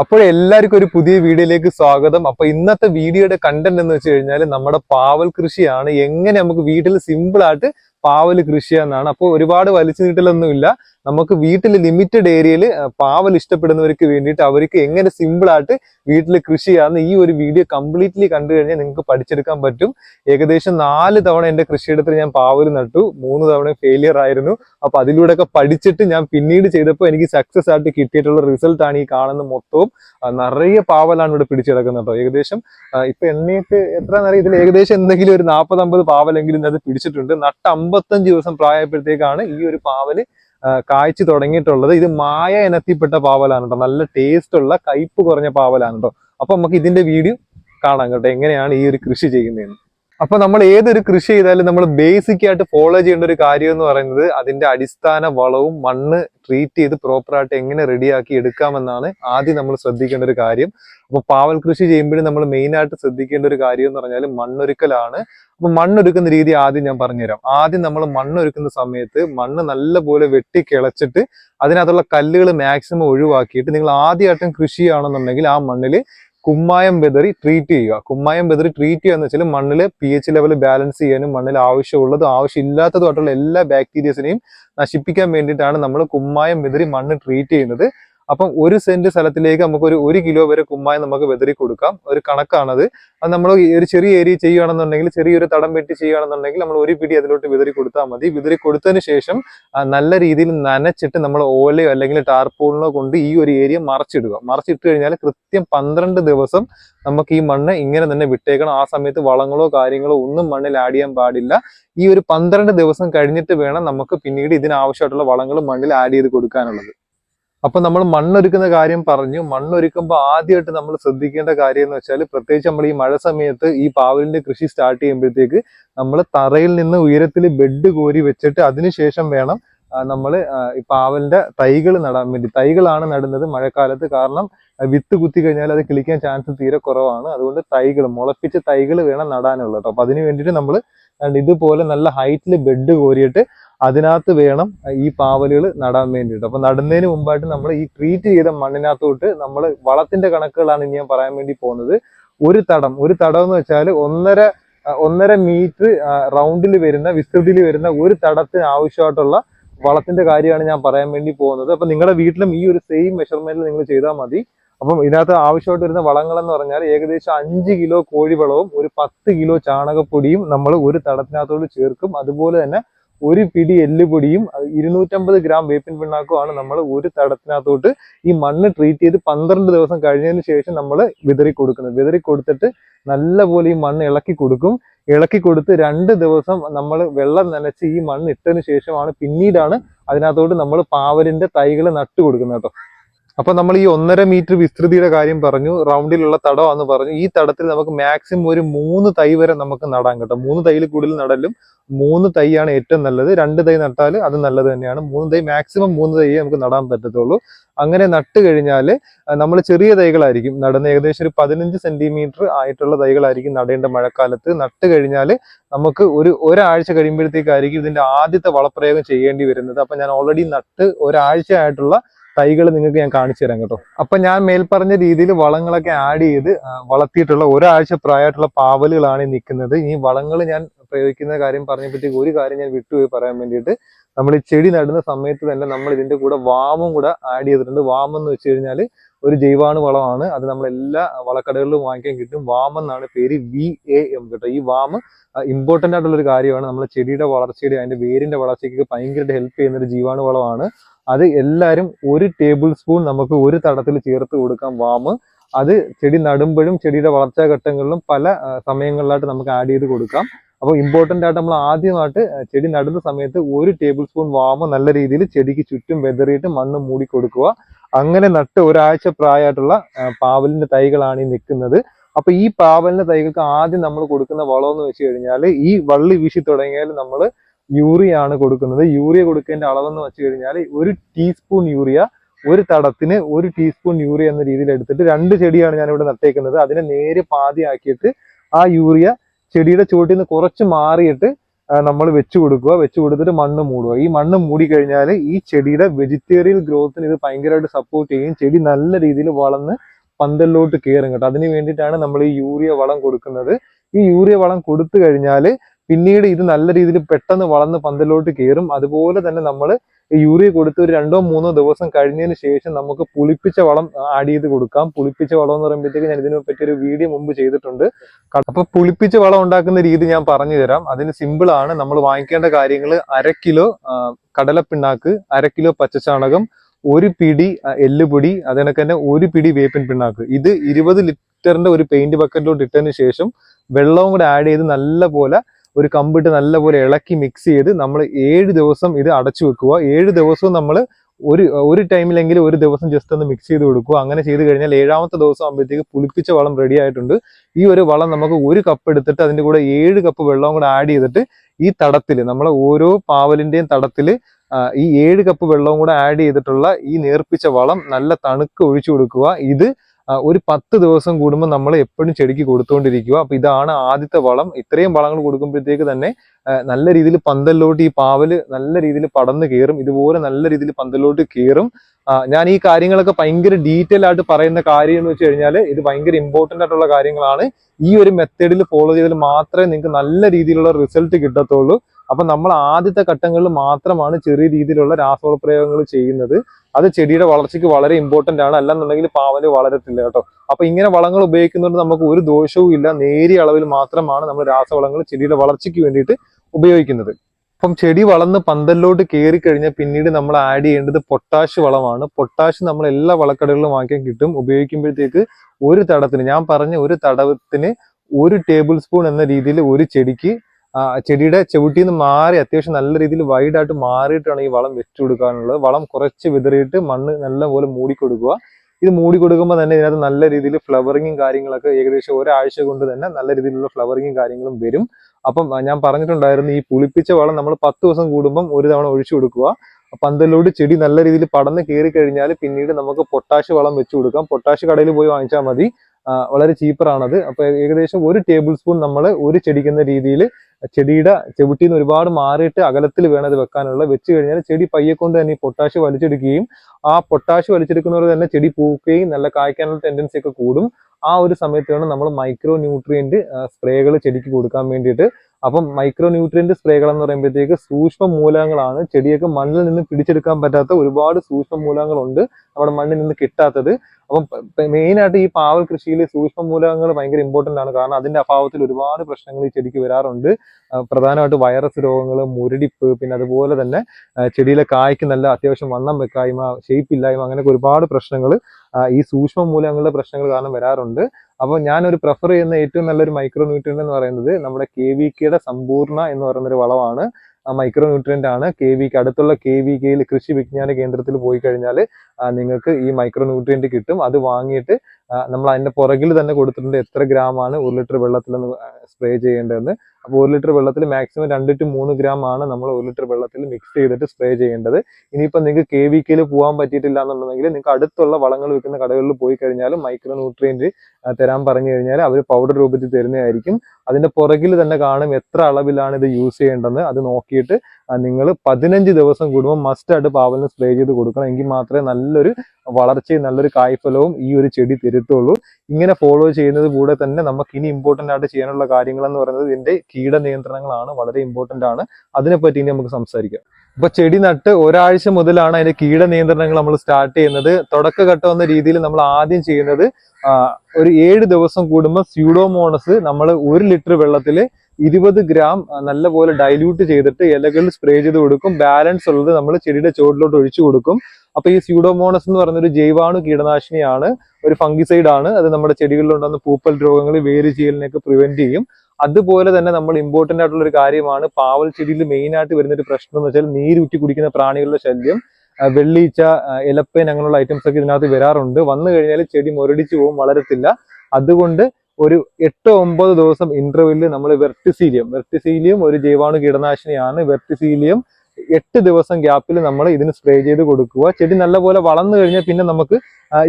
അപ്പോൾ എല്ലാവർക്കും ഒരു പുതിയ വീഡിയോയിലേക്ക് സ്വാഗതം. അപ്പൊ ഇന്നത്തെ വീഡിയോയുടെ കണ്ടന്റ് എന്ന് വെച്ച് കഴിഞ്ഞാൽ നമ്മുടെ പാവൽ കൃഷിയാണ്. എങ്ങനെ നമുക്ക് വീട്ടിൽ സിമ്പിൾ ആയിട്ട് പാവൽ കൃഷി ചെയ്യാന്നാണ് അപ്പോൾ ഒരുപാട് വലിച്ചു നീട്ടലൊന്നുമില്ല. നമുക്ക് വീട്ടിൽ ലിമിറ്റഡ് ഏരിയയിൽ പാവൽ ഇഷ്ടപ്പെടുന്നവർക്ക് വേണ്ടിയിട്ട് അവർക്ക് എങ്ങനെ സിമ്പിൾ ആയിട്ട് വീട്ടിൽ കൃഷി ചെയ്യാമെന്ന് ഈ ഒരു വീഡിയോ കംപ്ലീറ്റ്ലി കണ്ടു കഴിഞ്ഞാൽ നിങ്ങൾക്ക് പഠിച്ചെടുക്കാൻ പറ്റും. ഏകദേശം നാല് തവണ എന്റെ കൃഷിയിടത്തിൽ ഞാൻ പാവൽ നട്ടു മൂന്ന് തവണ ഫെയിലിയർ ആയിരുന്നു. അപ്പൊ അതിലൂടെയൊക്കെ പഠിച്ചിട്ട് ഞാൻ പിന്നീട് ചെയ്തപ്പോൾ എനിക്ക് സക്സസ് ആയിട്ട് കിട്ടിയിട്ടുള്ള ആണ് ഈ കാണുന്ന മൊത്തവും. നിറയെ പാവലാണ് ഇവിടെ പിടിച്ചു കിടക്കുന്നത് കേട്ടോ ഏകദേശം ഇപ്പൊ എണ്ണയൊക്കെ എത്ര അറിയാം ഇതിൽ ഏകദേശം എന്തെങ്കിലും ഒരു നാൽപ്പത് അമ്പത് പാവലെങ്കിലും അത് പിടിച്ചിട്ടുണ്ട്. നട്ട് അമ്പത്തഞ്ച് ദിവസം പ്രായപ്പോഴത്തേക്കാണ് ഈ ഒരു പാവൽ കായ്ച്ചു തുടങ്ങിയിട്ടുള്ളത്. ഇത് മായ ഇനത്തിൽപ്പെട്ട പാവലാണ് കേട്ടോ നല്ല ടേസ്റ്റ് ഉള്ള കയ്പ് കുറഞ്ഞ പാവലാണ് കേട്ടോ അപ്പൊ നമുക്ക് ഇതിന്റെ വീഡിയോ കാണാം കേട്ടോ. എങ്ങനെയാണ് ഈ ഒരു കൃഷി ചെയ്യുന്നതെന്ന്. അപ്പൊ നമ്മൾ ഏതൊരു കൃഷി ചെയ്താലും നമ്മൾ ബേസിക് ആയിട്ട് ഫോളോ ചെയ്യേണ്ട ഒരു കാര്യം എന്ന് പറയുന്നത് അതിന്റെ അടിസ്ഥാന വളവും മണ്ണ് ട്രീറ്റ് ചെയ്ത് പ്രോപ്പർ ആയിട്ട് എങ്ങനെ റെഡിയാക്കി എടുക്കാമെന്നാണ് ആദ്യം നമ്മൾ ശ്രദ്ധിക്കേണ്ട ഒരു കാര്യം. അപ്പൊ പാവൽ കൃഷി ചെയ്യുമ്പോഴും നമ്മൾ മെയിൻ ആയിട്ട് ശ്രദ്ധിക്കേണ്ട ഒരു കാര്യം എന്ന് പറഞ്ഞാൽ മണ്ണൊരുക്കലാണ്. അപ്പൊ മണ്ണൊരുക്കുന്ന രീതി ആദ്യം ഞാൻ പറഞ്ഞുതരാം. ആദ്യം നമ്മൾ മണ്ണൊരുക്കുന്ന സമയത്ത് മണ്ണ് നല്ലപോലെ വെട്ടി കിളച്ചിട്ട് അതിനകത്തുള്ള കല്ലുകൾ മാക്സിമം ഒഴിവാക്കിയിട്ട് നിങ്ങൾ ആദ്യമായിട്ടും കൃഷി ചെയ്യുകയാണെന്നുണ്ടെങ്കിൽ ആ മണ്ണിൽ കുമ്മായം വെതറി ട്രീറ്റ് ചെയ്യുക. കുമ്മായം വെതറി ട്രീറ്റ് ചെയ്യുക എന്ന് വെച്ചാൽ മണ്ണിൽ പി എച്ച് ലെവൽ ബാലൻസ് ചെയ്യാനും മണ്ണിൽ ആവശ്യമുള്ളതും ആവശ്യമില്ലാത്തതുമായിട്ടുള്ള എല്ലാ ബാക്ടീരിയസിനെയും നശിപ്പിക്കാൻ വേണ്ടിയിട്ടാണ് നമ്മൾ കുമ്മായം വെതറി മണ്ണ് ട്രീറ്റ് ചെയ്യുന്നത്. അപ്പം ഒരു സെന്റ് സ്ഥലത്തിലേക്ക് നമുക്ക് ഒരു ഒരു കിലോ വരെ കുമ്മായം നമുക്ക് വെതറി കൊടുക്കാം. ഒരു കണക്കാണത്. അത് നമ്മൾ ഒരു ചെറിയ ഏരിയ ചെയ്യുകയാണെന്നുണ്ടെങ്കിൽ ചെറിയൊരു തടം വെട്ടി ചെയ്യുകയാണെന്നുണ്ടെങ്കിൽ നമ്മൾ ഒരു പിടി അതിലോട്ട് വിതറി കൊടുത്താൽ മതി. വിതറി കൊടുത്തതിന് ശേഷം നല്ല രീതിയിൽ നനച്ചിട്ട് നമ്മൾ ഓലയോ അല്ലെങ്കിൽ ടാർപോളിനോ കൊണ്ട് ഈ ഒരു ഏരിയ മറച്ചിടുക. മറച്ചിട്ട് കഴിഞ്ഞാൽ കൃത്യം പന്ത്രണ്ട് ദിവസം നമുക്ക് ഈ മണ്ണ് ഇങ്ങനെ തന്നെ വിട്ടേക്കണം. ആ സമയത്ത് വളങ്ങളോ കാര്യങ്ങളോ ഒന്നും മണ്ണിൽ ആഡ് ചെയ്യാൻ പാടില്ല. ഈ ഒരു പന്ത്രണ്ട് ദിവസം കഴിഞ്ഞിട്ട് വേണം നമുക്ക് പിന്നീട് ഇതിനാവശ്യമായിട്ടുള്ള വളങ്ങൾ മണ്ണിൽ ആഡ് ചെയ്ത് കൊടുക്കാനുള്ളത്. അപ്പൊ നമ്മൾ മണ്ണൊരുക്കുന്ന കാര്യം പറഞ്ഞു. മണ്ണൊരുക്കുമ്പോൾ ആദ്യമായിട്ട് നമ്മൾ ശ്രദ്ധിക്കേണ്ട കാര്യം എന്ന് വെച്ചാൽ പ്രത്യേകിച്ച് നമ്മൾ ഈ മഴ സമയത്ത് ഈ പാവലിന്റെ കൃഷി സ്റ്റാർട്ട് ചെയ്യുമ്പോഴത്തേക്ക് നമ്മൾ തറയിൽ നിന്ന് ഉയരത്തിൽ ബെഡ് കോരി വെച്ചിട്ട് അതിനുശേഷം വേണം നമ്മൾ ഈ പാവലിന്റെ തൈകൾ നടാൻ വേണ്ടി. തൈകളാണ് നടുന്നത് മഴക്കാലത്ത്. കാരണം വിത്ത് കുത്തി കഴിഞ്ഞാൽ അത് കിളിക്കാൻ ചാൻസ് തീരെ കുറവാണ്. അതുകൊണ്ട് തൈകൾ മുളപ്പിച്ച തൈകൾ വേണം നടാനുള്ളത്. അപ്പൊ അതിന് വേണ്ടിയിട്ട് നമ്മൾ ഇതുപോലെ നല്ല ഹൈറ്റിൽ ബെഡ് കോരിയിട്ട് അതിനകത്ത് വേണം ഈ പാവലുകൾ നടാൻ വേണ്ടിയിട്ട്. അപ്പൊ നടുന്നതിന് മുമ്പായിട്ട് നമ്മൾ ഈ ട്രീറ്റ് ചെയ്ത മണ്ണിനകത്തോട്ട് നമ്മൾ വളത്തിന്റെ കണക്കുകളാണ് ഇനി ഞാൻ പറയാൻ വേണ്ടി പോകുന്നത്. ഒരു തടം ഒരു തടം എന്ന് വെച്ചാൽ ഒന്നര ഒന്നര മീറ്റർ റൗണ്ടിൽ വരുന്ന വിസ്തൃതിയിൽ വരുന്ന ഒരു തടത്തിന് ആവശ്യമായിട്ടുള്ള വളത്തിന്റെ കാര്യമാണ് ഞാൻ പറയാൻ വേണ്ടി പോകുന്നത്. അപ്പൊ നിങ്ങളുടെ വീട്ടിലും ഈ ഒരു സെയിം മെഷർമെന്റിൽ നിങ്ങൾ ചെയ്താൽ മതി. അപ്പം ഇതിനകത്ത് ആവശ്യമായിട്ട് വരുന്ന വളങ്ങൾ എന്ന് പറഞ്ഞാൽ ഏകദേശം അഞ്ച് കിലോ കോഴിവളവും ഒരു പത്ത് കിലോ ചാണകപ്പൊടിയും നമ്മൾ ഒരു തടത്തിനകത്തോട് ചേർക്കും. അതുപോലെ തന്നെ ഒരു പിടി എല്ലുപൊടിയും ഇരുന്നൂറ്റമ്പത് ഗ്രാം വേപ്പിൻ പിണ്ണാക്കുമാണ് നമ്മൾ ഒരു തടത്തിനകത്തോട്ട് ഈ മണ്ണ് ട്രീറ്റ് ചെയ്ത് പന്ത്രണ്ട് ദിവസം കഴിഞ്ഞതിന് ശേഷം നമ്മൾ വിതറി കൊടുക്കുന്നത്. വിതറി കൊടുത്തിട്ട് നല്ലപോലെ ഈ മണ്ണ് ഇളക്കി കൊടുക്കും. ഇളക്കി കൊടുത്ത് രണ്ട് ദിവസം നമ്മൾ വെള്ളം നനച്ച് ഈ മണ്ണ് ഇട്ടതിന് ശേഷമാണ് പിന്നീടാണ് അതിനകത്തോട്ട് നമ്മൾ പാവലിന്റെ തൈകൾ നട്ടു കൊടുക്കുന്നത് കേട്ടോ. അപ്പൊ നമ്മൾ ഈ ഒന്നര മീറ്റർ വിസ്തൃതിയുടെ കാര്യം പറഞ്ഞു റൗണ്ടിലുള്ള തടമാന്ന് പറഞ്ഞു. ഈ തടത്തിൽ നമുക്ക് മാക്സിമം ഒരു മൂന്ന് തൈ വരെ നമുക്ക് നടാൻ കേട്ടോ. മൂന്ന് തൈയിൽ കൂടുതൽ നടലും മൂന്ന് തൈയാണ് ഏറ്റവും നല്ലത്. രണ്ട് തൈ നട്ടാൽ അത് നല്ലത് തന്നെയാണ്. മൂന്ന് തൈ മാക്സിമം മൂന്ന് തൈയെ നമുക്ക് നടാൻ പറ്റത്തുള്ളൂ. അങ്ങനെ നട്ട് കഴിഞ്ഞാൽ നമ്മൾ ചെറിയ തൈകളായിരിക്കും നടന്ന് ഏകദേശം ഒരു പതിനഞ്ച് സെന്റിമീറ്റർ ആയിട്ടുള്ള തൈകളായിരിക്കും നടേണ്ട മഴക്കാലത്ത്. നട്ട് കഴിഞ്ഞാൽ നമുക്ക് ഒരു ഒരാഴ്ച കഴിയുമ്പോഴത്തേക്കായിരിക്കും ഇതിന്റെ ആദ്യത്തെ വളപ്രയോഗം ചെയ്യേണ്ടി വരുന്നത്. അപ്പൊ ഞാൻ ഓൾറെഡി നട്ട് ഒരാഴ്ച ആയിട്ടുള്ള തൈകൾ നിങ്ങൾക്ക് ഞാൻ കാണിച്ചു തരാം കേട്ടോ. അപ്പൊ ഞാൻ മേൽപ്പറഞ്ഞ രീതിയിൽ വളങ്ങളൊക്കെ ആഡ് ചെയ്ത് വളർത്തിയിട്ടുള്ള ഒരാഴ്ച പ്രായമായിട്ടുള്ള പാവലുകളാണ് നിൽക്കുന്നത്. ഈ വളങ്ങൾ ഞാൻ പ്രയോഗിക്കുന്ന കാര്യം പറഞ്ഞപ്പോഴത്തേക്ക് ഒരു കാര്യം ഞാൻ വിട്ടുപോയി പറയാൻ വേണ്ടിയിട്ട്. നമ്മൾ ഈ ചെടി നടുന്ന സമയത്ത് തന്നെ നമ്മൾ ഇതിന്റെ കൂടെ വാമും കൂടെ ആഡ് ചെയ്തിട്ടുണ്ട്. വാമം എന്ന് വെച്ച് കഴിഞ്ഞാൽ ഒരു ജൈവാണു വളമാണ് അത് നമ്മൾ എല്ലാ വളക്കടകളിലും വാങ്ങിക്കാൻ കിട്ടും. വാമം എന്നാണ് പേര് വി എ എം കേട്ടോ. ഈ വാമ് ഇമ്പോർട്ടന്റ് ആയിട്ടുള്ള ഒരു കാര്യമാണ്. നമ്മുടെ ചെടിയുടെ വളർച്ചയുടെ അതിന്റെ വേരിന്റെ വളർച്ചയ്ക്ക് ഭയങ്കരമായിട്ട് ഹെൽപ്പ് ചെയ്യുന്ന ഒരു ജീവാണു വളമാണ് അത് എല്ലാവരും ഒരു ടേബിൾ സ്പൂൺ നമുക്ക് ഒരു തടത്തിൽ ചേർത്ത് കൊടുക്കാം വാമ് അത് ചെടി നടുമ്പോഴും ചെടിയുടെ വളർച്ചാ ഘട്ടങ്ങളിലും പല സമയങ്ങളിലായിട്ട് നമുക്ക് ആഡ് ചെയ്ത് കൊടുക്കാം. അപ്പോൾ ഇമ്പോർട്ടന്റ് ആയിട്ട് നമ്മൾ ആദ്യമായിട്ട് ചെടി നടുന്ന സമയത്ത് ഒരു ടേബിൾ സ്പൂൺ വാമ് നല്ല രീതിയിൽ ചെടിക്ക് ചുറ്റും വെതറിയിട്ട് മണ്ണ് മൂടി കൊടുക്കുക. അങ്ങനെ നട്ട് ഒരാഴ്ച പ്രായമായിട്ടുള്ള പാവലിന്റെ തൈകളാണ് ഈ നിൽക്കുന്നത്. അപ്പോൾ ഈ പാവലിന്റെ തൈകൾക്ക് ആദ്യം നമ്മൾ കൊടുക്കുന്ന വളം എന്ന് വെച്ച് കഴിഞ്ഞാൽ ഈ വള്ളി വീശി തുടങ്ങിയാൽ നമ്മൾ യൂറിയ ആണ് കൊടുക്കുന്നത്. യൂറിയ കൊടുക്കേണ്ട അളവെന്ന് വെച്ച് കഴിഞ്ഞാൽ ഒരു ടീസ്പൂൺ യൂറിയ ഒരു തടത്തിന് ഒരു ടീസ്പൂൺ യൂറിയ എന്ന രീതിയിൽ എടുത്തിട്ട് രണ്ട് ചെടിയാണ് ഞാൻ ഇവിടെ നട്ടേക്കുന്നത്. അതിനെ നേരെ പാതിയാക്കിയിട്ട് ആ യൂറിയ ചെടിയുടെ ചുവട്ടിൽ നിന്ന് കുറച്ച് മാറിയിട്ട് നമ്മൾ വെച്ചു കൊടുക്കുക. വെച്ചു കൊടുത്തിട്ട് മണ്ണ് മൂടുക. ഈ മണ്ണ് മൂടി കഴിഞ്ഞാൽ ഈ ചെടിയുടെ വെജിറ്റേറിയൽ ഗ്രോത്തിന് ഇത് ഭയങ്കരമായിട്ട് സപ്പോർട്ട് ചെയ്യും. ചെടി നല്ല രീതിയിൽ വളർന്ന് പന്തലിലോട്ട് കയറും കേട്ടോ. അതിന് വേണ്ടിയിട്ടാണ് നമ്മൾ ഈ യൂറിയ വളം കൊടുക്കുന്നത്. ഈ യൂറിയ വളം കൊടുത്തു കഴിഞ്ഞാൽ പിന്നീട് ഇത് നല്ല രീതിയിൽ പെട്ടെന്ന് വളർന്ന് പന്തലിലോട്ട് കയറും അതുപോലെ തന്നെ നമ്മൾ യൂറിയ കൊടുത്ത് ഒരു രണ്ടോ മൂന്നോ ദിവസം കഴിഞ്ഞതിന് ശേഷം നമുക്ക് പുളിപ്പിച്ച വളം ആഡ് ചെയ്ത് കൊടുക്കാം. പുളിപ്പിച്ച വളം എന്ന് പറയുമ്പോഴത്തേക്ക് ഞാൻ ഇതിനെ പറ്റി ഒരു വീഡിയോ മുമ്പ് ചെയ്തിട്ടുണ്ട്. അപ്പൊ പുളിപ്പിച്ച വളം ഉണ്ടാക്കുന്ന രീതി ഞാൻ പറഞ്ഞു തരാം. അതിന് സിമ്പിൾ ആണ്. നമ്മൾ വാങ്ങിക്കേണ്ട കാര്യങ്ങൾ അര കിലോ കടലപ്പിണ്ണാക്ക് അര കിലോ പച്ചച്ചാണകം ഒരു പിടി എല്ലുപൊടി അതിനൊക്കെ തന്നെ ഒരു പിടി വേപ്പിൻ പിണ്ണാക്ക്. ഇത് ഇരുപത് ലിറ്ററിന്റെ ഒരു പെയിന്റ് ബക്കറ്റിലോട്ട് ഇട്ടതിന് ശേഷം വെള്ളവും കൂടെ ആഡ് ചെയ്ത് നല്ല പോലെ ഒരു കമ്പിട്ട് നല്ലപോലെ ഇളക്കി മിക്സ് ചെയ്ത് നമ്മൾ ഏഴ് ദിവസം ഇത് അടച്ചു വെക്കുക. ഏഴ് ദിവസവും നമ്മൾ ഒരു ഒരു ടൈമിലെങ്കിലും ഒരു ദിവസം ജസ്റ്റ് ഒന്ന് മിക്സ് ചെയ്ത് കൊടുക്കുക. അങ്ങനെ ചെയ്ത് കഴിഞ്ഞാൽ ഏഴാമത്തെ ദിവസം ആകുമ്പോഴത്തേക്ക് പുളിപ്പിച്ച വളം റെഡി ആയിട്ടുണ്ട്. ഈ ഒരു വളം നമുക്ക് ഒരു കപ്പ് എടുത്തിട്ട് അതിന്റെ കൂടെ ഏഴ് കപ്പ് വെള്ളവും കൂടെ ആഡ് ചെയ്തിട്ട് ഈ തടത്തിൽ നമ്മൾ ഓരോ പാവലിന്റെയും തടത്തിൽ ഈ ഏഴ് കപ്പ് വെള്ളവും കൂടെ ആഡ് ചെയ്തിട്ടുള്ള ഈ നേർപ്പിച്ച വളം നല്ല തണുക്ക് ഒഴിച്ചു കൊടുക്കുക. ഇത് ഒരു പത്ത് ദിവസം കൂടുമ്പോൾ നമ്മൾ എപ്പോഴും ചെടിക്ക് കൊടുത്തുകൊണ്ടിരിക്കുക അപ്പൊ ഇതാണ് ആദ്യത്തെ വളം. ഇത്രയും വളങ്ങൾ കൊടുക്കുമ്പോഴത്തേക്ക് തന്നെ നല്ല രീതിയിൽ പന്തലിലോട്ട് ഈ പാവൽ നല്ല രീതിയിൽ പടന്ന് കയറും ഇതുപോലെ നല്ല രീതിയിൽ പന്തലിലോട്ട് കയറും ഞാൻ ഈ കാര്യങ്ങളൊക്കെ ഭയങ്കര ഡീറ്റെയിൽ ആയിട്ട് പറയുന്ന കാര്യം എന്ന് വെച്ച് കഴിഞ്ഞാൽ ഇത് ഭയങ്കര ഇമ്പോർട്ടന്റ് ആയിട്ടുള്ള കാര്യങ്ങളാണ്. ഈ ഒരു മെത്തേഡിൽ ഫോളോ ചെയ്താൽ മാത്രമേ നിങ്ങൾക്ക് നല്ല രീതിയിലുള്ള റിസൾട്ട് കിട്ടത്തുള്ളൂ. അപ്പൊ നമ്മൾ ആദ്യത്തെ ഘട്ടങ്ങളിൽ മാത്രമാണ് ചെറിയ രീതിയിലുള്ള രാസവളപ്രയോഗങ്ങൾ ചെയ്യുന്നത്. അത് ചെടിയുടെ വളർച്ചയ്ക്ക് വളരെ ഇമ്പോർട്ടന്റ് ആണ്. അല്ലെന്നുണ്ടെങ്കിൽ പാവൽ വളരത്തില്ല കേട്ടോ. അപ്പൊ ഇങ്ങനെ വളങ്ങൾ ഉപയോഗിക്കുന്നതുകൊണ്ട് നമുക്ക് ഒരു ദോഷവും ഇല്ല. നേരിയ അളവിൽ മാത്രമാണ് നമ്മൾ രാസവളങ്ങൾ ചെടിയുടെ വളർച്ചയ്ക്ക് വേണ്ടിയിട്ട് ഉപയോഗിക്കുന്നത്. അപ്പം ചെടി വളർന്ന് പന്തലിലോട്ട് കയറി കഴിഞ്ഞാൽ പിന്നീട് നമ്മൾ ആഡ് ചെയ്യേണ്ടത് പൊട്ടാഷ് വളമാണ്. പൊട്ടാഷ് നമ്മൾ എല്ലാ വളക്കടകളിലും വാങ്ങിക്കാൻ കിട്ടും. ഉപയോഗിക്കുമ്പോഴത്തേക്ക് ഒരു തടത്തിന് ഞാൻ പറഞ്ഞ ഒരു തടവത്തിന് ഒരു ടേബിൾ സ്പൂൺ എന്ന രീതിയിൽ ഒരു ചെടിക്ക് ചെടിയുടെ ചവിട്ടിൽ നിന്ന് മാറി അത്യാവശ്യം നല്ല രീതിയിൽ വൈഡ് ആയിട്ട് മാറിയിട്ടാണ് ഈ വളം വെച്ചു കൊടുക്കാനുള്ളത്. വളം കുറച്ച് വിതറിയിട്ട് മണ്ണ് നല്ലപോലെ മൂടിക്കൊടുക്കുക ഇത് മൂടി കൊടുക്കുമ്പോൾ തന്നെ ഇതിനകത്ത് നല്ല രീതിയിൽ ഫ്ലവറിങ്ങും കാര്യങ്ങളൊക്കെ ഏകദേശം ഒരാഴ്ച കൊണ്ട് തന്നെ നല്ല രീതിയിലുള്ള ഫ്ലവറിങ്ങും കാര്യങ്ങളും വരും. അപ്പം ഞാൻ പറഞ്ഞിട്ടുണ്ടായിരുന്നു ഈ പുളിപ്പിച്ച വളം നമ്മൾ പത്ത് ദിവസം കൂടുമ്പം ഒരു തവണ ഒഴിച്ചു കൊടുക്കുക. പന്തലോട് ചെടി നല്ല രീതിയിൽ പടന്ന് കയറി കഴിഞ്ഞാൽ പിന്നീട് നമുക്ക് പൊട്ടാഷ് വളം വെച്ചു കൊടുക്കാം. പൊട്ടാഷ് കടയിൽ പോയി വാങ്ങിച്ചാൽ മതി. വളരെ ചീപ്പറാണത് അപ്പൊ ഏകദേശം ഒരു ടേബിൾ സ്പൂൺ നമ്മൾ ഒരു ചെടിക്കുന്ന രീതിയിൽ ചെടിയുടെ ചെവിട്ടിൽ നിന്ന് ഒരുപാട് മാറിയിട്ട് അകലത്തിൽ വേണം അത് വെക്കാനുള്ള. വെച്ച് കഴിഞ്ഞാൽ ചെടി പയ്യെ കൊണ്ട് തന്നെ ഈ പൊട്ടാഷ് വലിച്ചെടുക്കുകയും ആ പൊട്ടാഷ് വലിച്ചെടുക്കുന്നവർ തന്നെ ചെടി പൂക്കുകയും നല്ല കായ്ക്കാനുള്ള ടെൻഡൻസി ഒക്കെ കൂടും. ആ ഒരു സമയത്ത് വേണം നമ്മൾ മൈക്രോ ന്യൂട്രിയന്റ് സ്പ്രേകൾ ചെടിക്ക് കൊടുക്കാൻ വേണ്ടിയിട്ട് അപ്പം മൈക്രോ ന്യൂട്രിയന്റ് സ്പ്രേകൾ എന്ന് പറയുമ്പോഴത്തേക്ക് സൂക്ഷ്മ മൂലങ്ങളാണ് ചെടിയൊക്കെ മണ്ണിൽ നിന്ന് പിടിച്ചെടുക്കാൻ പറ്റാത്ത ഒരുപാട് സൂക്ഷ്മ മൂലകങ്ങളുണ്ട് നമ്മുടെ മണ്ണിൽ നിന്ന് കിട്ടാത്തത്. അപ്പം മെയിനായിട്ട് ഈ പാവൽ കൃഷിയിൽ സൂക്ഷ്മ മൂലങ്ങൾ ഭയങ്കര ഇമ്പോർട്ടന്റ് ആണ്. കാരണം അതിന്റെ അഭാവത്തിൽ ഒരുപാട് പ്രശ്നങ്ങൾ ഈ ചെടിക്ക് വരാറുണ്ട്. പ്രധാനമായിട്ട് വൈറസ് രോഗങ്ങൾ മുരടിപ്പ് പിന്നെ അതുപോലെ തന്നെ ചെടിയിലെ കായ്ക്ക് നല്ല അത്യാവശ്യം വണ്ണം വെക്കായ്മ ഷേപ്പ് ഇല്ലായ്മ അങ്ങനെയൊക്കെ ഒരുപാട് പ്രശ്നങ്ങൾ ഈ സൂക്ഷ്മ മൂലങ്ങളുടെ പ്രശ്നങ്ങൾ കാരണം വരാറുണ്ട്. അപ്പോൾ ഞാനൊരു പ്രിഫർ ചെയ്യുന്ന ഏറ്റവും നല്ലൊരു മൈക്രോ ന്യൂട്രിയന്റ് എന്ന് പറയുന്നത് നമ്മുടെ കെ വി കെയുടെ സമ്പൂർണ എന്ന് പറയുന്ന ഒരു വളമാണ്. ആ മൈക്രോ ന്യൂട്രിയന്റ് ആണ്. കെ വി കെ അടുത്തുള്ള കെ വി കെയിൽ കൃഷി വിജ്ഞാന കേന്ദ്രത്തിൽ പോയി കഴിഞ്ഞാൽ നിങ്ങൾക്ക് ഈ മൈക്രോ ന്യൂട്രിയന്റ് കിട്ടും. അത് വാങ്ങിയിട്ട് നമ്മൾ അതിന്റെ പുറകിൽ തന്നെ കൊടുത്തിട്ടുണ്ട് എത്ര ഗ്രാമാണ് ഒരു ലിറ്റർ വെള്ളത്തിൽ സ്പ്രേ ചെയ്യേണ്ടതെന്ന്. അപ്പോൾ ഒരു ലിറ്റർ വെള്ളത്തിൽ മാക്സിമം രണ്ട് ടു മൂന്ന് ഗ്രാം ആണ് നമ്മൾ ഒരു ലിറ്റർ വെള്ളത്തിൽ മിക്സ് ചെയ്തിട്ട് സ്പ്രേ ചെയ്യേണ്ടത്. ഇനിയിപ്പോൾ നിങ്ങൾക്ക് കെ വി കെയിൽ പോകാൻ പറ്റിയിട്ടില്ല എന്നുണ്ടെങ്കിൽ നിങ്ങൾക്ക് അടുത്തുള്ള വളങ്ങൾ വിൽക്കുന്ന കടകളിൽ പോയി കഴിഞ്ഞാൽ മൈക്രോ ന്യൂട്രിയന്റ് തരാൻ പറഞ്ഞു കഴിഞ്ഞാൽ അവർ പൗഡർ രൂപത്തിൽ തരുന്നതായിരിക്കും. അതിന്റെ പുറകിൽ തന്നെ കാണും എത്ര അളവിലാണ് ഇത് യൂസ് ചെയ്യേണ്ടത് അത് നോക്കിയിട്ട് നിങ്ങൾ പതിനഞ്ച് ദിവസം കൂടുമ്പോൾ മസ്റ്റായിട്ട് പാവലിന് സ്പ്രേ ചെയ്ത് കൊടുക്കണം. എങ്കിൽ മാത്രമേ നല്ലൊരു വളർച്ചയും നല്ലൊരു കായ്ഫലവും ഈ ഒരു ചെടി തരുത്തുള്ളൂ. ഇങ്ങനെ ഫോളോ ചെയ്യുന്നത് കൂടെ തന്നെ നമുക്ക് ഇനി ഇമ്പോർട്ടന്റ് ആയിട്ട് ചെയ്യാനുള്ള കാര്യങ്ങൾ എന്ന് പറയുന്നത് ഇതിന്റെ കീട നിയന്ത്രണങ്ങളാണ്. വളരെ ഇമ്പോർട്ടന്റ് ആണ്. അതിനെപ്പറ്റി ഇനി നമുക്ക് സംസാരിക്കാം. ഇപ്പൊ ചെടി നട്ട് ഒരാഴ്ച മുതലാണ് അതിന്റെ കീട നിയന്ത്രണങ്ങൾ നമ്മൾ സ്റ്റാർട്ട് ചെയ്യുന്നത്. തുടക്കഘട്ടം എന്ന രീതിയിൽ നമ്മൾ ആദ്യം ചെയ്യുന്നത് ഒരു ഏഴ് ദിവസം കൂടുമ്പോൾ സ്യൂഡോമോണസ് നമ്മൾ ഒരു ലിറ്റർ വെള്ളത്തിൽ ഇരുപത് ഗ്രാം നല്ലപോലെ ഡൈല്യൂട്ട് ചെയ്തിട്ട് ഇലകളിൽ സ്പ്രേ ചെയ്ത് കൊടുക്കും. ബാലൻസ് ഉള്ളത് നമ്മൾ ചെടിയുടെ ചുവട്ടിലോട്ട് ഒഴിച്ചു കൊടുക്കും. അപ്പൊ ഈ സ്യൂഡോമോണസ് എന്ന് പറയുന്ന ഒരു ജൈവാണു കീടനാശിനിയാണ് ഒരു ഫംഗിസൈഡ് ആണ് അത് നമ്മുടെ ചെടികളിൽ ഉണ്ടാകുന്ന പൂപ്പൽ രോഗങ്ങൾ വേര് ചെയ്യലിനെയൊക്കെ പ്രിവെന്റ് ചെയ്യും. അതുപോലെ തന്നെ നമ്മൾ ഇമ്പോർട്ടന്റ് ആയിട്ടുള്ള ഒരു കാര്യമാണ് പാവൽ ചെടിയിൽ മെയിൻ ആയിട്ട് വരുന്ന ഒരു പ്രശ്നം എന്ന് വെച്ചാൽ നീരുറ്റി കുടിക്കുന്ന പ്രാണികളുടെ ശല്യം. വെള്ളീച്ച ഇലപ്പേൻ അങ്ങനെയുള്ള ഐറ്റംസ് ഒക്കെ ഇതിനകത്ത് വരാറുണ്ട്. വന്നു കഴിഞ്ഞാൽ ചെടി മുരടിച്ചു പോകും വളരത്തില്ല. അതുകൊണ്ട് ഒരു എട്ടോ ഒമ്പത് ദിവസം ഇന്റർവെല്ലിൽ നമ്മൾ വെർട്ടിസീലിയം വെർട്ടിസീലിയം ഒരു ജൈവാണു കീടനാശിനിയാണ്. വെർട്ടിസീലിയം എട്ട് ദിവസം ഗ്യാപ്പിൽ നമ്മൾ ഇതിന് സ്പ്രേ ചെയ്ത് കൊടുക്കുക. ചെടി നല്ലപോലെ വളർന്നു കഴിഞ്ഞാൽ പിന്നെ നമുക്ക്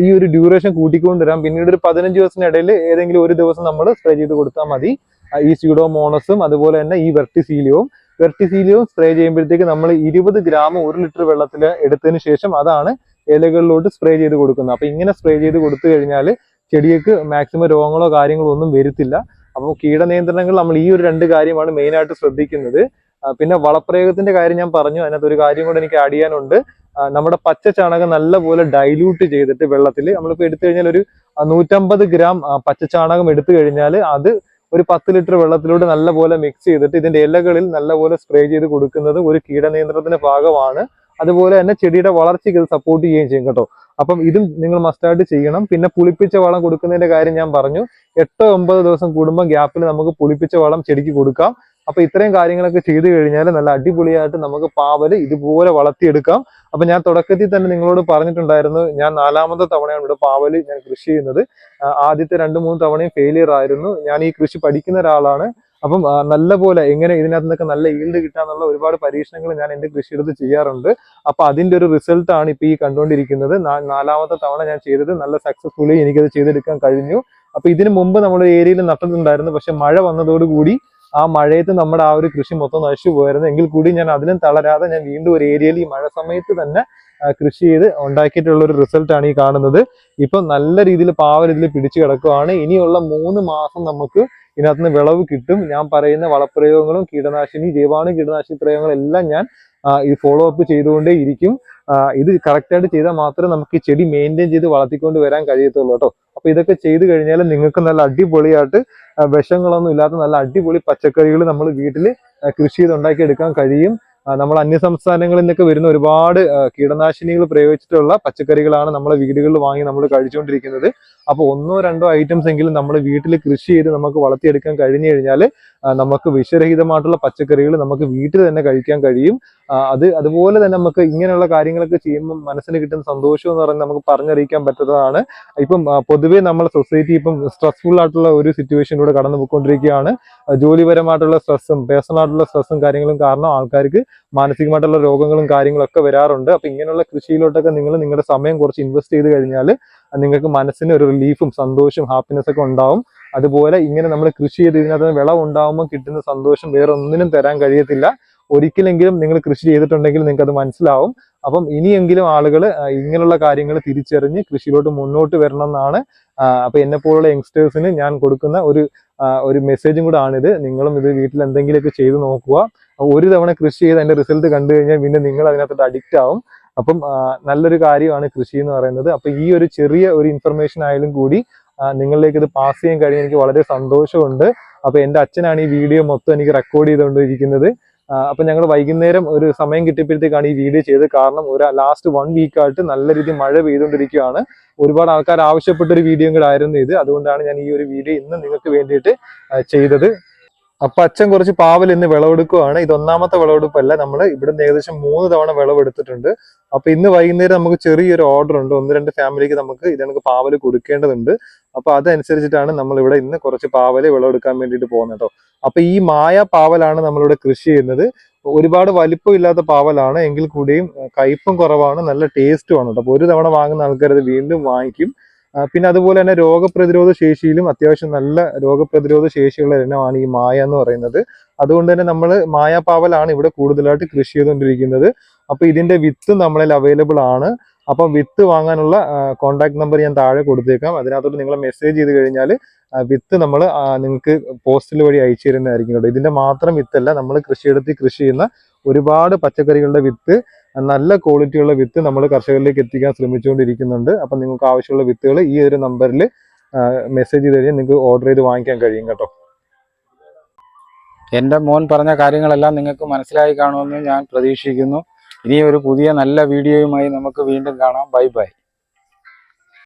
ഈ ഒരു ഡ്യൂറേഷൻ കൂട്ടിക്കൊണ്ടുവരാം പിന്നീട് ഒരു പതിനഞ്ച് ദിവസത്തിനിടയിൽ ഏതെങ്കിലും ഒരു ദിവസം നമ്മൾ സ്പ്രേ ചെയ്ത് കൊടുത്താൽ മതി. ഈ സ്യൂഡോമോണസും അതുപോലെ തന്നെ ഈ വെർട്ടിസീലിയവും വെർട്ടിസീലിയവും സ്പ്രേ ചെയ്യുമ്പോഴത്തേക്ക് നമ്മൾ ഇരുപത് ഗ്രാം ഒരു ലിറ്റർ വെള്ളത്തിൽ എടുത്തതിന് ശേഷം അതാണ് ഇലകളിലോട്ട് സ്പ്രേ ചെയ്ത് കൊടുക്കുന്നത്. അപ്പൊ ഇങ്ങനെ സ്പ്രേ ചെയ്ത് കൊടുത്തു കഴിഞ്ഞാൽ ചെടിക്ക് മാക്സിമം രോഗങ്ങളോ കാര്യങ്ങളോ ഒന്നും വരുത്തില്ല. അപ്പോൾ കീടനിയന്ത്രണങ്ങൾ നമ്മൾ ഈ ഒരു രണ്ട് കാര്യമാണ് മെയിൻ ആയിട്ട് ശ്രദ്ധിക്കുന്നത്. പിന്നെ വളപ്രയോഗത്തിന്റെ കാര്യം ഞാൻ പറഞ്ഞു. അതിനകത്ത് ഒരു കാര്യം കൂടെ എനിക്ക് ആഡ് ചെയ്യാനുണ്ട്. നമ്മുടെ പച്ച ചാണകം നല്ലപോലെ ഡൈല്യൂട്ട് ചെയ്തിട്ട് വെള്ളത്തിൽ നമ്മളിപ്പോൾ എടുത്തു കഴിഞ്ഞാൽ ഒരു നൂറ്റമ്പത് ഗ്രാം പച്ച ചാണകം എടുത്തു കഴിഞ്ഞാൽ അത് ഒരു പത്ത് ലിറ്റർ വെള്ളത്തിലൂടെ നല്ലപോലെ മിക്സ് ചെയ്തിട്ട് ഇതിന്റെ ഇലകളിൽ നല്ലപോലെ സ്പ്രേ ചെയ്ത് കൊടുക്കുന്നത് ഒരു കീടനിയന്ത്രണത്തിന്റെ ഭാഗമാണ്. അതുപോലെ തന്നെ ചെടിയുടെ വളർച്ചയ്ക്ക് ഇത് സപ്പോർട്ട് ചെയ്യുകയും ചെയ്യും കേട്ടോ. അപ്പം ഇതും നിങ്ങൾ മസ്റ്റായിട്ട് ചെയ്യണം. പിന്നെ പുളിപ്പിച്ച വളം കൊടുക്കുന്നതിന്റെ കാര്യം ഞാൻ പറഞ്ഞു. എട്ടോ ഒമ്പത് ദിവസം കൂടുമ്പോൾ ഗ്യാപ്പിൽ നമുക്ക് പുളിപ്പിച്ച വളം ചെടിക്ക് കൊടുക്കാം. അപ്പൊ ഇത്രയും കാര്യങ്ങളൊക്കെ ചെയ്തു കഴിഞ്ഞാൽ നല്ല അടിപൊളിയായിട്ട് നമുക്ക് പാവൽ ഇതുപോലെ വളർത്തിയെടുക്കാം. അപ്പൊ ഞാൻ തുടക്കത്തിൽ തന്നെ നിങ്ങളോട് പറഞ്ഞിട്ടുണ്ടായിരുന്നു ഞാൻ നാലാമത്തെ തവണയാണ് ഇവിടെ പാവൽ ഞാൻ കൃഷി ചെയ്യുന്നത്. ആദ്യത്തെ രണ്ട് മൂന്ന് തവണയും ഫെയിലിയർ ആയിരുന്നു. ഞാൻ ഈ കൃഷി പഠിക്കുന്ന ഒരാളാണ്. അപ്പം നല്ല പോലെ എങ്ങനെ ഇതിനകത്ത് നിന്നൊക്കെ നല്ല ഈൽഡ് കിട്ടാന്നുള്ള ഒരുപാട് പരീക്ഷണങ്ങൾ ഞാൻ എന്റെ കൃഷിയെടുത്ത് ചെയ്യാറുണ്ട്. അപ്പൊ അതിന്റെ ഒരു റിസൾട്ട് ആണ് ഇപ്പൊ ഈ കണ്ടുകൊണ്ടിരിക്കുന്നത്. നാലാമത്തെ തവണ ഞാൻ ചെയ്തത് നല്ല സക്സസ്ഫുള്ളി എനിക്കത് ചെയ്തെടുക്കാൻ കഴിഞ്ഞു. അപ്പൊ ഇതിനു മുമ്പ് നമ്മുടെ ഏരിയയിൽ നട്ടിട്ടുണ്ടായിരുന്നു. പക്ഷെ മഴ വന്നതോടുകൂടി ആ മഴയത്ത് നമ്മുടെ ആ ഒരു കൃഷി മൊത്തം നശിച്ചു പോയിരുന്നു. എങ്കിൽ കൂടി ഞാൻ അതിലും തളരാതെ ഞാൻ വീണ്ടും ഒരു ഏരിയയിൽ ഈ മഴ സമയത്ത് തന്നെ കൃഷി ചെയ്ത് ഉണ്ടാക്കിയിട്ടുള്ള ഒരു റിസൾട്ട് ആണ് ഈ കാണുന്നത്. ഇപ്പൊ നല്ല രീതിയിൽ പാവൽ ഇതിൽ പിടിച്ചു കിടക്കുകയാണ് ഇനിയുള്ള മൂന്ന് മാസം നമുക്ക് ഇതിനകത്ത് നിന്ന് വിളവ് കിട്ടും. ഞാൻ പറയുന്ന വളപ്രയോഗങ്ങളും കീടനാശിനി ജൈവാണു കീടനാശിനി പ്രയോഗങ്ങളും എല്ലാം ഞാൻ ഇത് ഫോളോ അപ്പ് ചെയ്തുകൊണ്ടേ ഇരിക്കും ഇത് കറക്റ്റായിട്ട് ചെയ്താൽ മാത്രമേ നമുക്ക് ഈ ചെടി മെയിന്റെയിൻ ചെയ്ത് വളർത്തിക്കൊണ്ട് വരാൻ കഴിയത്തുള്ളൂ കേട്ടോ. അപ്പൊ ഇതൊക്കെ ചെയ്ത് കഴിഞ്ഞാൽ നിങ്ങൾക്ക് നല്ല അടിപൊളിയായിട്ട് വിഷങ്ങളൊന്നും ഇല്ലാത്ത നല്ല അടിപൊളി പച്ചക്കറികൾ നമ്മൾ വീട്ടിൽ കൃഷി ചെയ്ത് ഉണ്ടാക്കിയെടുക്കാൻ കഴിയും. നമ്മൾ അന്യ സംസ്ഥാനങ്ങളിൽ നിന്നൊക്കെ വരുന്ന ഒരുപാട് കീടനാശിനികൾ പ്രയോഗിച്ചിട്ടുള്ള പച്ചക്കറികളാണ് നമ്മൾ വീടുകളിൽ വാങ്ങി നമ്മൾ കഴിച്ചുകൊണ്ടിരിക്കുന്നത്. അപ്പോൾ ഒന്നോ രണ്ടോ ഐറ്റംസ് എങ്കിലും നമ്മൾ വീട്ടിൽ കൃഷി ചെയ്ത് നമുക്ക് വളർത്തിയെടുക്കാൻ കഴിഞ്ഞു കഴിഞ്ഞാൽ നമുക്ക് വിഷരഹിതമായിട്ടുള്ള പച്ചക്കറികൾ നമുക്ക് വീട്ടിൽ തന്നെ കഴിക്കാൻ കഴിയും. അത് അതുപോലെ തന്നെ നമുക്ക് ഇങ്ങനെയുള്ള കാര്യങ്ങളൊക്കെ ചെയ്യുമ്പോൾ മനസ്സിന് കിട്ടുന്ന സന്തോഷം എന്ന് പറയുന്നത് നമുക്ക് പറഞ്ഞറിയിക്കാൻ പറ്റുന്നതാണ്. ഇപ്പം പൊതുവെ നമ്മുടെ സൊസൈറ്റി ഇപ്പം സ്ട്രെസ്ഫുൾ ആയിട്ടുള്ള ഒരു സിറ്റുവേഷനിലൂടെ കടന്നു പോയിക്കൊണ്ടിരിക്കുകയാണ് ജോലിപരമായിട്ടുള്ള സ്ട്രെസ്സും പേഴ്സണൽ ആയിട്ടുള്ള സ്ട്രെസ്സും കാര്യങ്ങളും കാരണം ആൾക്കാർക്ക് മാനസികമായിട്ടുള്ള രോഗങ്ങളും കാര്യങ്ങളൊക്കെ വരാറുണ്ട്. അപ്പൊ ഇങ്ങനെയുള്ള കൃഷിയിലോട്ടൊക്കെ നിങ്ങൾ നിങ്ങളുടെ സമയം കുറച്ച് ഇൻവെസ്റ്റ് ചെയ്ത് കഴിഞ്ഞാൽ നിങ്ങൾക്ക് മനസ്സിന് ഒരു റിലീഫും സന്തോഷവും ഹാപ്പിനെസ് ഒക്കെ ഉണ്ടാവും. അതുപോലെ ഇങ്ങനെ നമ്മൾ കൃഷി ചെയ്ത് ഇതിനകത്ത് വിളവ് ഉണ്ടാവുമ്പോൾ കിട്ടുന്ന സന്തോഷം വേറെ ഒന്നിനും തരാൻ കഴിയത്തില്ല. ഒരിക്കലെങ്കിലും നിങ്ങൾ കൃഷി ചെയ്തിട്ടുണ്ടെങ്കിൽ നിങ്ങൾക്ക് അത് മനസ്സിലാവും. അപ്പം ഇനിയെങ്കിലും ആളുകൾ ഇങ്ങനെയുള്ള കാര്യങ്ങൾ തിരിച്ചറിഞ്ഞ് കൃഷിയിലോട്ട് മുന്നോട്ട് വരണം എന്നാണ് അപ്പൊ എന്നെ പോലുള്ള യങ്സ്റ്റേഴ്സിന് ഞാൻ കൊടുക്കുന്ന ഒരു ഒരു മെസ്സേജും കൂടെ ആണിത്. നിങ്ങളും ഇത് വീട്ടിൽ എന്തെങ്കിലുമൊക്കെ ചെയ്തു നോക്കുക. ഒരു തവണ കൃഷി ചെയ്ത് അതിന്റെ റിസൾട്ട് കണ്ടു കഴിഞ്ഞാൽ പിന്നെ നിങ്ങൾ അതിനകത്തോട്ട് അഡിക്റ്റ് ആവും. അപ്പം നല്ലൊരു കാര്യമാണ് കൃഷി എന്ന് പറയുന്നത്. അപ്പൊ ഈ ഒരു ചെറിയ ഒരു ഇൻഫർമേഷൻ ആയാലും കൂടി നിങ്ങളിലേക്ക് ഇത് പാസ് ചെയ്യാൻ കഴിഞ്ഞ എനിക്ക് വളരെ സന്തോഷമുണ്ട്. അപ്പൊ എന്റെ അച്ഛനാണ് ഈ വീഡിയോ മൊത്തം എനിക്ക് റെക്കോർഡ് ചെയ്തുകൊണ്ടിരിക്കുന്നത്. അപ്പൊ ഞങ്ങൾ വൈകുന്നേരം ഒരു സമയം കിട്ടിയപ്പോഴത്തേക്കാണ് ഈ വീഡിയോ ചെയ്തത്. കാരണം ഒരു ലാസ്റ്റ് വൺ വീക്കായിട്ട് നല്ല രീതിയിൽ മഴ പെയ്തുകൊണ്ടിരിക്കുകയാണ്. ഒരുപാട് ആൾക്കാർ ആവശ്യപ്പെട്ട ഒരു വീഡിയോ കൂടെ ആയിരുന്നു ഇത്. അതുകൊണ്ടാണ് ഞാൻ ഈ ഒരു വീഡിയോ ഇന്ന് നിങ്ങൾക്ക് വേണ്ടിയിട്ട് ചെയ്തത്. അപ്പൊ അച്ഛൻ കുറച്ച് പാവൽ ഇന്ന് വിളവെടുക്കുകയാണ് ഇത് ഒന്നാമത്തെ വിളവെടുപ്പല്ല. നമ്മൾ ഇവിടുന്ന് ഏകദേശം മൂന്ന് തവണ വിളവെടുത്തിട്ടുണ്ട്. അപ്പൊ ഇന്ന് വൈകുന്നേരം നമുക്ക് ചെറിയൊരു ഓർഡർ ഉണ്ട്. ഒന്ന് രണ്ട് ഫാമിലിക്ക് നമുക്ക് ഇത് നമുക്ക് പാവൽ കൊടുക്കേണ്ടതുണ്ട്. അപ്പൊ അതനുസരിച്ചിട്ടാണ് നമ്മൾ ഇവിടെ ഇന്ന് കുറച്ച് പാവൽ വിളവെടുക്കാൻ വേണ്ടിയിട്ട് പോകുന്നത് കേട്ടോ അപ്പൊ ഈ മായ പാവലാണ് നമ്മളിവിടെ കൃഷി ചെയ്യുന്നത്. ഒരുപാട് വലിപ്പം ഇല്ലാത്ത പാവലാണ്. എങ്കിൽ കൂടിയും കയ്പും കുറവാണ്. നല്ല ടേസ്റ്റുമാണ് കേട്ടോ അപ്പൊ ഒരു തവണ വാങ്ങുന്ന ആൾക്കാർ ഇത് വീണ്ടും വാങ്ങിക്കും. പിന്നെ അതുപോലെ തന്നെ രോഗപ്രതിരോധ ശേഷിയിലും അത്യാവശ്യം നല്ല രോഗപ്രതിരോധ ശേഷിയുള്ള ഇനമാണ് ഈ മായ എന്ന് പറയുന്നത്. അതുകൊണ്ട് തന്നെ നമ്മൾ മായാപ്പാവലാണ് ഇവിടെ കൂടുതലായിട്ട് കൃഷി ചെയ്തുകൊണ്ടിരിക്കുന്നത്. അപ്പൊ ഇതിന്റെ വിത്ത് നമ്മളിൽ അവൈലബിൾ ആണ്. അപ്പം വിത്ത് വാങ്ങാനുള്ള കോൺടാക്ട് നമ്പർ ഞാൻ താഴെ കൊടുത്തേക്കാം. അതിനകത്തോട്ട് നിങ്ങൾ മെസ്സേജ് ചെയ്ത് കഴിഞ്ഞാൽ വിത്ത് നമ്മൾ നിങ്ങൾക്ക് പോസ്റ്റിൽ വഴി അയച്ചു തരുന്നതായിരിക്കും കേട്ടോ. ഇതിന്റെ മാത്രം വിത്തല്ല നമ്മൾ കൃഷിയിടത്തിൽ കൃഷി ചെയ്യുന്ന ഒരുപാട് പച്ചക്കറികളുടെ വിത്ത് നല്ല ക്വാളിറ്റിയുള്ള വിത്ത് നമ്മൾ കർഷകരിലേക്ക് എത്തിക്കാൻ ശ്രമിച്ചുകൊണ്ടിരിക്കുന്നുണ്ട്. അപ്പം നിങ്ങൾക്ക് ആവശ്യമുള്ള വിത്തുകൾ ഈ ഒരു നമ്പറിൽ മെസ്സേജ് ചെയ്ത് കഴിഞ്ഞാൽ നിങ്ങൾക്ക് ഓർഡർ ചെയ്ത് വാങ്ങിക്കാൻ കഴിയും കേട്ടോ. എന്റെ മോൻ പറഞ്ഞ കാര്യങ്ങളെല്ലാം നിങ്ങൾക്ക് മനസ്സിലായി കാണുമെന്ന് ഞാൻ പ്രതീക്ഷിക്കുന്നു. ഇനി ഒരു പുതിയ നല്ല വീഡിയോയുമായി നമുക്ക് വീണ്ടും കാണാം. Bye bye.